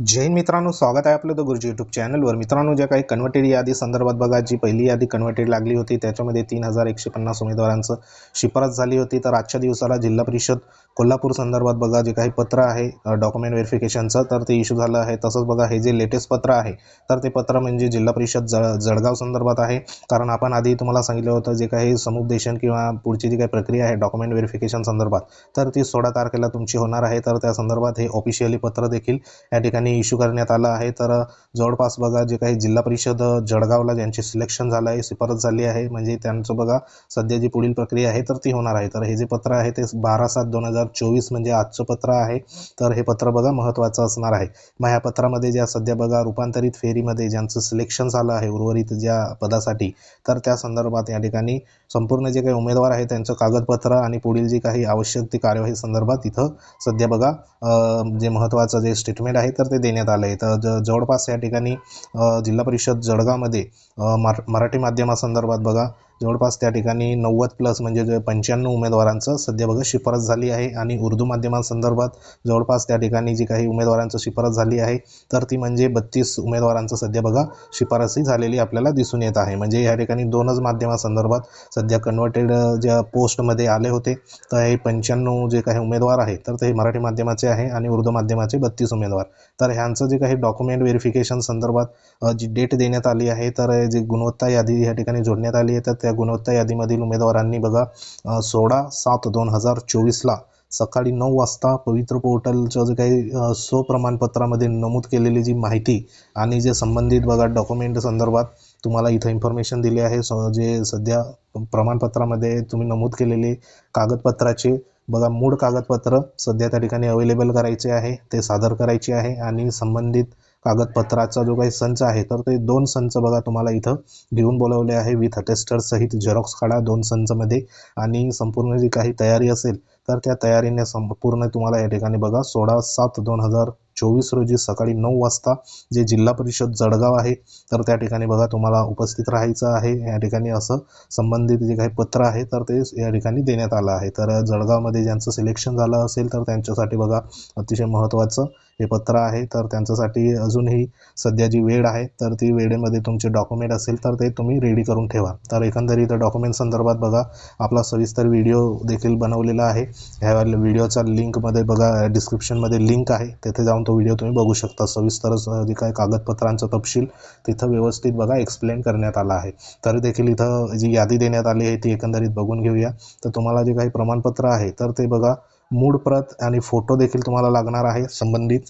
जय मित्रांनो स्वागत आहे आपलं द गुरुजी यूट्यूब चॅनलवर मित्रांनो ज्या काही कन्वर्टेड यादी संदर्भात बघा जी पहिली यादी कन्वर्टेड लागली होती त्याच्यामध्ये तीन हजार एकशे पन्नास उमेदवारांचं शिफारस झाली होती. तर आजच्या दिवसाला जिल्हा परिषद कोल्हापूर संदर्भात बघा जे काही पत्र आहे डॉक्युमेंट व्हेरिफिकेशनचं तर ते इश्यू झालं आहे. तसंच बघा हे जे लेटेस्ट पत्र आहे तर ते पत्र म्हणजे जिल्हा परिषद ज जळगाव संदर्भात आहे. कारण आपण आधी तुम्हाला सांगितलं होतं जे काही समुपदेशन किंवा पुढची जी काही प्रक्रिया आहे डॉक्युमेंट व्हेरिफिकेशन संदर्भात तर ती सोळा तारखेला तुमची होणार आहे. तर त्या संदर्भात हे ऑफिशियली पत्र देखील या ठिकाणी इश्यू करण्यात आला आहे. तर जवळपास बघा जे काही जिल्हा परिषद जळगावला ज्यांचे सिलेक्शन झालं आहे शिफारस झाली आहे म्हणजे त्यांचं बघा सध्या जी पुढील प्रक्रिया आहे तर ती होणार आहे. तर हे जे पत्र आहे ते बारा सात दोन हजार चोवीस म्हणजे आजचं पत्र आहे. तर हे पत्र बघा महत्त्वाचं असणार आहे. मग ह्या पत्रामध्ये ज्या सध्या बघा रूपांतरित फेरीमध्ये ज्यांचं सिलेक्शन झालं आहे उर्वरित ज्या पदासाठी तर त्या संदर्भात या ठिकाणी संपूर्ण जे काही उमेदवार आहे त्यांचं कागदपत्र आणि पुढील जी काही आवश्यक ती कार्यवाही संदर्भात इथं सध्या बघा जे महत्त्वाचं जे स्टेटमेंट आहे तर ते देण्यात आलं आहे तर ज जवळपास या ठिकाणी जिल्हा परिषद जळगावमध्ये मरा मराठी माध्यमासंदर्भात बघा जवळपास त्या ठिकाणी नव्वद प्लस म्हणजे जे पंच्याण्णव उमेदवारांचं सध्या बघा शिफारस झाली आहे. आणि उर्दू माध्यमांसंदर्भात जवळपास त्या ठिकाणी जी काही उमेदवारांचं शिफारस झाली आहे तर ती म्हणजे बत्तीस उमेदवारांचं सध्या बघा शिफारसही झालेली आपल्याला दिसून येत आहे. म्हणजे या ठिकाणी दोनच माध्यमासंदर्भात सध्या कन्वर्टेड ज्या पोस्टमध्ये आले होते तर हे पंच्याण्णव जे काही उमेदवार आहे तर ते मराठी माध्यमाचे आहे आणि उर्दू माध्यमाचे बत्तीस उमेदवार. तर ह्यांचं जे काही डॉक्युमेंट व्हेरिफिकेशन संदर्भात जी डेट देण्यात आली आहे तर जी गुणवत्ता यादी या ठिकाणी जोडण्यात आली आहे तर त्या गुणवत्ता यादीमधील उमेदवारांनी बघा सोळा सात दोन हजार चोवीसला सकाळी नऊ वाजता पवित्र पोर्टलचं जे काही स्वप्रमाणपत्रामध्ये नमूद केलेली जी माहिती आणि जे संबंधित बघा डॉक्युमेंट संदर्भात तुम्हाला इथं इन्फॉर्मेशन दिली आहे स जे सध्या प्रमाणपत्रामध्ये तुम्ही नमूद केलेले कागदपत्राचे बघा मूळ कागदपत्र सध्या त्या ठिकाणी अवेलेबल करायचे आहे ते सादर करायचे आहे आणि संबंधित कागदपत्राचा जो काही संच आहे तर ते दोन संच बघा तुम्हाला इथं घेऊन बोलवले आहे. विथ अटेस्टर सहित झेरॉक्स काढा दोन संचमध्ये. आणि संपूर्ण जी काही तयारी असेल तर त्या तयारीने संपूर्ण तुम्हाला या ठिकाणी बघा सोळा सात दोन हजार चोवीस रोजी सकाळी नऊ वाजता जे जिल्हा परिषद जळगाव आहे तर त्या ठिकाणी बघा तुम्हाला उपस्थित राहायचं आहे. या ठिकाणी असं संबंधित जे काही पत्र आहे तर ते या ठिकाणी देण्यात आलं आहे. तर जळगावमध्ये ज्यांचं सिलेक्शन झालं असेल तर त्यांच्यासाठी बघा अतिशय महत्त्वाचं हे पत्र आहे. तर त्यांच्यासाठी अजूनही सध्या जी वेळ आहे तर ती वेळेमध्ये तुमचे डॉक्युमेंट असेल तर ते तुम्ही रेडी करून ठेवा. तर एकंदरीत डॉक्युमेंट संदर्भात बघा आपला सविस्तर व्हिडिओ देखील बनवलेला आहे. ह्या व्हिडिओचा लिंकमध्ये बघा डिस्क्रिप्शनमध्ये लिंक आहे. तेथे जाऊन तो व्हिडिओ तुम्ही बघू शकता. सविस्तर जे काय कागदपत्रांचा तपशील तिथं व्यवस्थित बघा एक्सप्लेन करण्यात आला आहे. तरी देखील इथं जी यादी देण्यात आली आहे ती एकंदरीत बघून घेऊया. तर तुम्हाला जे काही प्रमाणपत्र आहे तर ते बघा. मूळ प्रत आणि फोटो देखील तुम्हाला लागणार आहे. संबंधित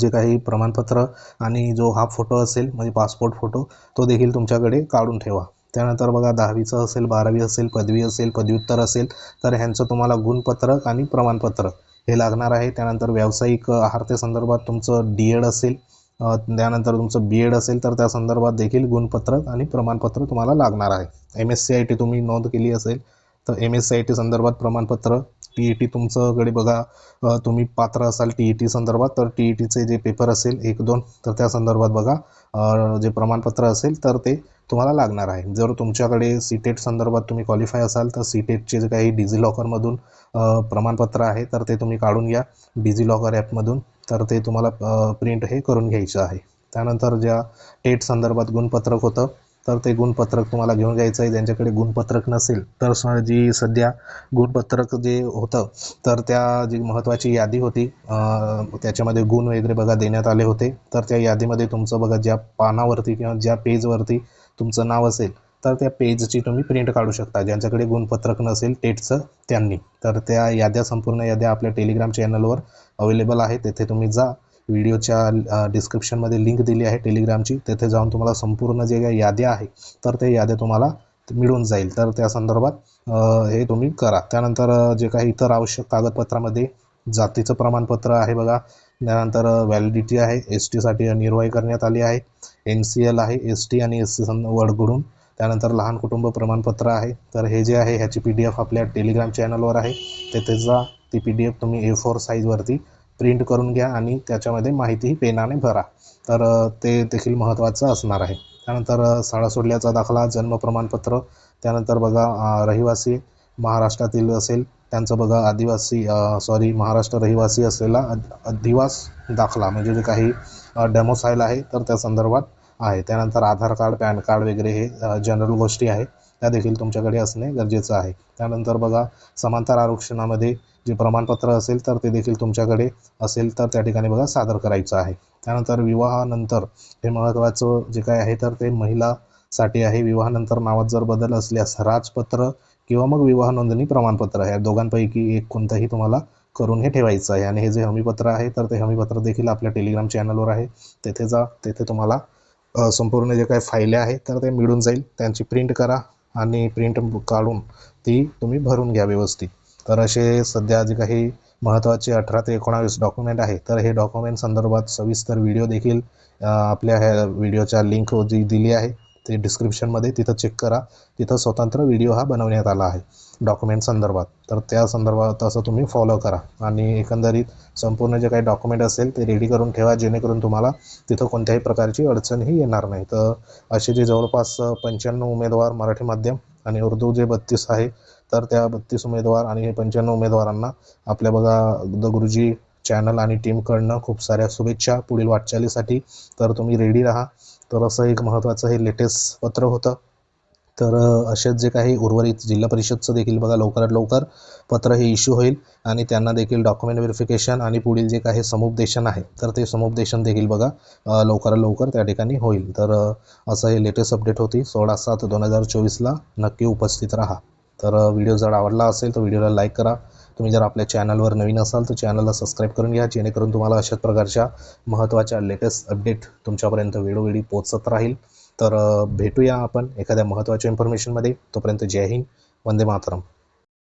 जे काही प्रमाणपत्र आणि जो हा फोटो असेल म्हणजे पासपोर्ट फोटो तो देखील तुमच्याकडे काढून ठेवा. त्यानंतर बघा दहावीचं असेल बारावी असेल पदवी असेल पदव्युत्तर असेल तर ह्यांचं तुम्हाला गुणपत्रक आणि प्रमाणपत्र. हे लागणार आहे. त्यानंतर व्यावसायिक आहारते संदर्भात तुमचं डी एड असेल त्यानंतर तुमचं बी एड असेल तर त्या संदर्भात देखील गुणपत्रक आणि प्रमाणपत्र तुम्हाला लागणार आहे. M S C I T तुम्ही नोंद केली असेल तर M S C I T संदर्भात प्रमाणपत्र टी ई टी तुमच्याकडे बघा तुम्ही पात्र असाल टी ई टी संदर्भात तर टी ई टीचे जे पेपर असेल एक दोन तर त्या संदर्भात बघा जे प्रमाणपत्र असेल तर ते तुम्हाला लागणार आहे. जर तुमच्याकडे सी टेट संदर्भात तुम्ही क्वालिफाय असाल तर सी टेटचे जे काही डिझी लॉकरमधून प्रमाणपत्र आहे तर ते तुम्ही काढून घ्या. डिझी लॉकर ॲपमधून तर ते तुम्हाला प्रिंट हे करून घ्यायचं आहे. त्यानंतर ज्या टेट संदर्भात गुणपत्रक होतं तर ते गुणपत्रक तुम्हाला घेऊन जायचं आहे. ज्यांच्याकडे गुणपत्रक नसेल तर स- जी सध्या गुणपत्रक जे होतं तर त्या जी महत्त्वाची यादी होती त्याच्यामध्ये गुण वगैरे बघा देण्यात आले होते. तर त्या यादीमध्ये तुमचं बघा ज्या पानावरती किंवा ज्या पेजवरती तुमचं नाव असेल तर त्या पेजची तुम्ही प्रिंट काढू शकता. ज्यांच्याकडे गुणपत्रक नसेल टेटचं त्यांनी. तर त्या याद्या संपूर्ण याद्या आपल्या टेलिग्राम चॅनलवर अवेलेबल आहे तेथे तुम्ही जा व्हिडिओच्या डिस्क्रिप्शनमध्ये लिंक दिली आहे टेलिग्रामची तेथे जाऊन तुम्हाला संपूर्ण जे काही याद्या आहे तर ते याद्या तुम्हाला मिळून जाईल. तर त्या संदर्भात हे तुम्ही करा. त्यानंतर जे काही इतर आवश्यक कागदपत्रामध्ये जातीचं प्रमाणपत्र आहे बघा. त्यानंतर व्हॅलिडिटी आहे एस टीसाठी निर्वाही करण्यात आली आहे. एन सी एल आहे एस टी आणि एस सी वडगडून त्यानंतर लहान कुटुंब प्रमाणपत्र आहे. तर हे जे आहे ह्याची पी डी एफ आपल्या टेलिग्राम चॅनलवर आहे. तेथे जा ती पी डी एफ तुम्ही ए फोर साईजवरती प्रिंट करून घ्या आणि त्याच्यामध्ये माहितीही पेनाने भरा. तर ते देखील महत्त्वाचं असणार आहे. त्यानंतर शाळा सोडल्याचा दाखला जन्म प्रमाणपत्र त्यानंतर बघा रहिवासी महाराष्ट्रातील असेल त्यांचं बघा आदिवासी सॉरी महाराष्ट्र रहिवासी असलेला अधिवास दाखला म्हणजे जे काही डेमोसाईल आहे तर त्या संदर्भात आहे. त्यानंतर आधार कार्ड पॅन कार्ड वगैरे हे जनरल गोष्टी आहे. त्या देखील तुमच्याकडे असणे गरजेचं आहे. त्यानंतर बघा समांतर आरक्षणामध्ये जे प्रमाणपत्र असेल तर ते देखील तुमच्याकडे असेल तर त्या ठिकाणी बघा सादर करायचं आहे. त्यानंतर विवाहानंतर हे महत्त्वाचं जे काय आहे तर ते महिलासाठी आहे. विवाहानंतर नावात जर बदल असल्यास राजपत्र किंवा मग विवाह नोंदणी प्रमाणपत्र आहे या दोघांपैकी एक कोणतंही तुम्हाला करून हे ठेवायचं आहे. आणि हे जे हमीपत्र आहे तर ते हमीपत्र देखील आपल्या टेलिग्राम चॅनलवर आहे. तेथे जा तेथे तुम्हाला संपूर्ण जे काही फायले आहेत तर ते मिळून जाईल. त्यांची प्रिंट करा. आणि प्रिंट काढून ती तुम्ही भरून घ्या व्यवस्थित. तर असे सध्या जे काही महत्त्वाचे अठरा ते एकोणावीस डॉक्युमेंट आहे तर हे डॉक्युमेंट संदर्भात सविस्तर व्हिडिओ देखील आपल्या ह्या व्हिडिओच्या लिंक जी दिली आहे. ते डिस्क्रिप्शनमध्ये तिथं चेक करा. तिथं स्वतंत्र व्हिडिओ हा बनवण्यात आला आहे. डॉक्युमेंट संदर्भात. तर त्या संदर्भात असं तुम्ही फॉलो करा. आणि एकंदरीत संपूर्ण जे काही डॉक्युमेंट असेल ते रेडी करून ठेवा जेणेकरून तुम्हाला तिथं कोणत्याही प्रकारची अडचणही येणार नाही. तर असे जे जवळपास पंच्याण्णव उमेदवार मराठी माध्यम आणि उर्दू जे बत्तीस आहे तर त्या बत्तीस उमेदवार आणि हे पंच्याण्णव उमेदवारांना आपल्या बघा द गुरुजी चॅनल आणि टीमकडनं खूप साऱ्या शुभेच्छा पुढील वाटचालीसाठी. तर तुम्ही रेडी राहा. तर असं एक महत्त्वाचं हे लेटेस्ट पत्र होतं. तर असेच जे काही उर्वरित जिल्हा परिषदचं देखील बघा लवकरात लवकर पत्र हे इश्यू होईल आणि त्यांना देखील डॉक्युमेंट व्हेरिफिकेशन आणि पुढील जे काही समुपदेशन आहे तर ते समुपदेशन देखील बघा लवकरात लवकर त्या ठिकाणी होईल. तर असं हे लेटेस्ट अपडेट होती. सोळा सात दोन हजार चोवीसला नक्की उपस्थित राहा. तर व्हिडिओ जर आवडला असेल तर व्हिडिओला लाईक करा. तुम्ही जर आपल्या चॅनलवर नवीन असाल तर चॅनलला सबस्क्राईब करून घ्या जेणेकरून तुम्हाला अशाच प्रकारच्या महत्त्वाच्या लेटेस्ट अपडेट तुमच्यापर्यंत वेळोवेळी पोचत राहील. तर भेटूया आपण एखाद्या महत्त्वाच्या इन्फॉर्मेशनमध्ये तोपर्यंत जय हिंद वंदे मातरम.